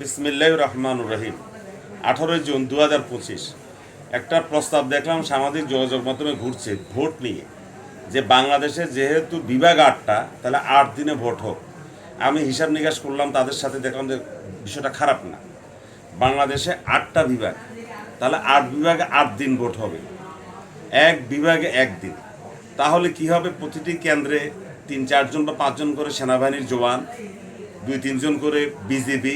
বিসমিল্লাহ রহমান রহিম। আঠারোই জুন দু হাজার পঁচিশ। একটা প্রস্তাব দেখলাম, সামাজিক যোগাযোগ মাধ্যমে ঘুরছে, ভোট নিয়ে। যে বাংলাদেশে যেহেতু বিভাগ আটটা, তাহলে আট দিনে ভোট হোক। আমি হিসাব নিকাশ করলাম, তাদের সাথে দেখলাম যে বিষয়টা খারাপ না। বাংলাদেশে আটটা বিভাগ, তাহলে আট বিভাগে আট দিন ভোট হবে। এক বিভাগে একদিন তাহলে কি হবে? প্রতিটি কেন্দ্রে তিন চারজন বা পাঁচজন করে সেনাবাহিনীর জওয়ান, দুই তিনজন করে বিজেপি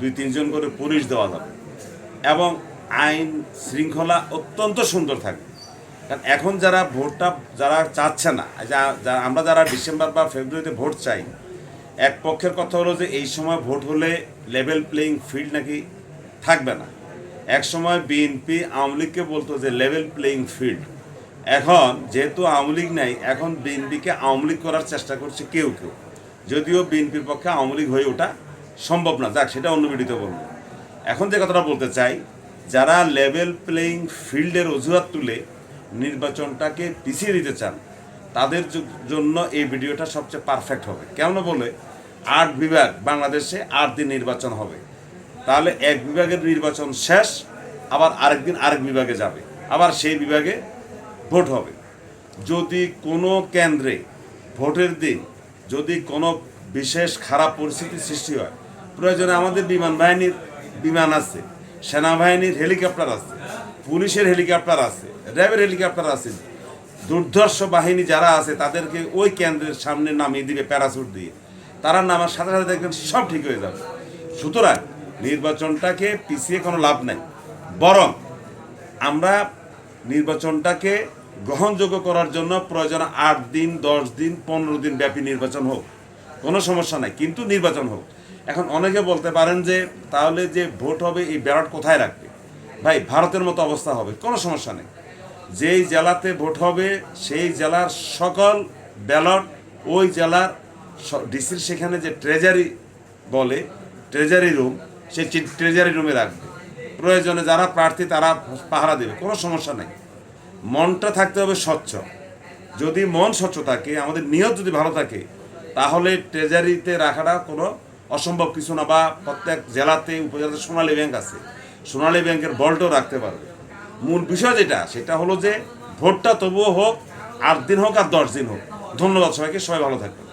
দুই, তিনজন করে পুলিশ দেওয়া যাবে। এবং আইন শৃঙ্খলা অত্যন্ত সুন্দর থাকবে। কারণ এখন যারা ভোটটা যারা চাচ্ছে না আমরা যারা ডিসেম্বর বা ফেব্রুয়ারিতে ভোট চাই, এক পক্ষের কথা হলো যে এই সময় ভোট হলে লেভেল প্লেয়িং ফিল্ড নাকি থাকবে না। এক সময় বিএনপি আওয়ামী লীগকে বলতো যে লেভেল প্লেয়িং ফিল্ড এখন যেহেতু আওয়ামী লীগ নাই, এখন বিএনপিকে আওয়ামী লীগ করার চেষ্টা করছে কেউ কেউ। যদিও বিএনপির পক্ষে আওয়ামী লীগ হয়ে ওঠা সম্ভব না। যাক, সেটা অন্য ভিডিওতে বলব। এখন যে কথাটা বলতে চাই, যারা লেভেল প্লেয়িং ফিল্ডের অজুহাত তুলে নির্বাচনটাকে পিছিয়ে দিতে চান, তাদের জন্য এই ভিডিওটা সবচেয়ে পারফেক্ট হবে। কেমন বলে, আট বিভাগ বাংলাদেশে আট দিন নির্বাচন হবে। তাহলে এক বিভাগের নির্বাচন শেষ, আবার আরেকদিন আরেক বিভাগে যাবে। আবার সেই বিভাগে ভোট হবে। যদি কোনো কেন্দ্রে ভোটের দিন, যদি কোনো বিশেষ খারাপ পরিস্থিতি সৃষ্টি হয়। প্রয়োজনে আমাদের বিমান বাহিনীর বিমান আছে, সেনাবাহিনীর হেলিকপ্টার আছে, পুলিশের হেলিকপ্টার আছে, র্যাবের হেলিকপ্টার আছে। দুর্ধর্ষ বাহিনী যারা আছে, তাদেরকে ওই কেন্দ্রের সামনে নামিয়ে দিবে, প্যারাসুট দিয়ে। তারা নামার সাথে সাথে দেখবেন সব ঠিক হয়ে যাবে। সুতরাং নির্বাচনটাকে পিছিয়ে কোনো লাভ নাই। বরং আমরা নির্বাচনটাকে গ্রহণযোগ্য করার জন্য প্রয়োজন আট দিন, দশ দিন, পনেরো দিন ব্যাপী নির্বাচন হোক। কোনো সমস্যা নাই, কিন্তু নির্বাচন হোক। এখন অনেকে বলতে পারেন যে, তাহলে যে ভোট হবে, এই ব্যালট কোথায় রাখবে? ভাই, ভারতের মতো অবস্থা হবে, কোনো সমস্যা নেই। যেই জেলাতে ভোট হবে, সেই জেলার সকল ব্যালট ওই জেলার ডিসির সেখানে যে ট্রেজারি বলে, ট্রেজারি রুম, সেই ট্রেজারি রুমে রাখবে। প্রয়োজনে যারা প্রার্থী, তারা পাহারা দেবে, কোনো সমস্যা নেই। মনটা থাকতে হবে স্বচ্ছ। যদি মন স্বচ্ছ থাকে, আমাদের নিয়ত যদি ভালো থাকে তাহলে ট্রেজারিতে রাখাটা কোনো অসম্ভব কিছু না বা প্রত্যেক জেলাতে উপজেলাতে সোনালী ব্যাংক আছে। সোনালী ব্যাংকের বলটাও রাখতে পারবে। মূল বিষয় যেটা, সেটা হলো যে ভোটটা তবুও হোক, আট দিন হোক আর দশ দিন হোক। ধন্যবাদ সবাইকে, সবাই ভালো থাকবেন।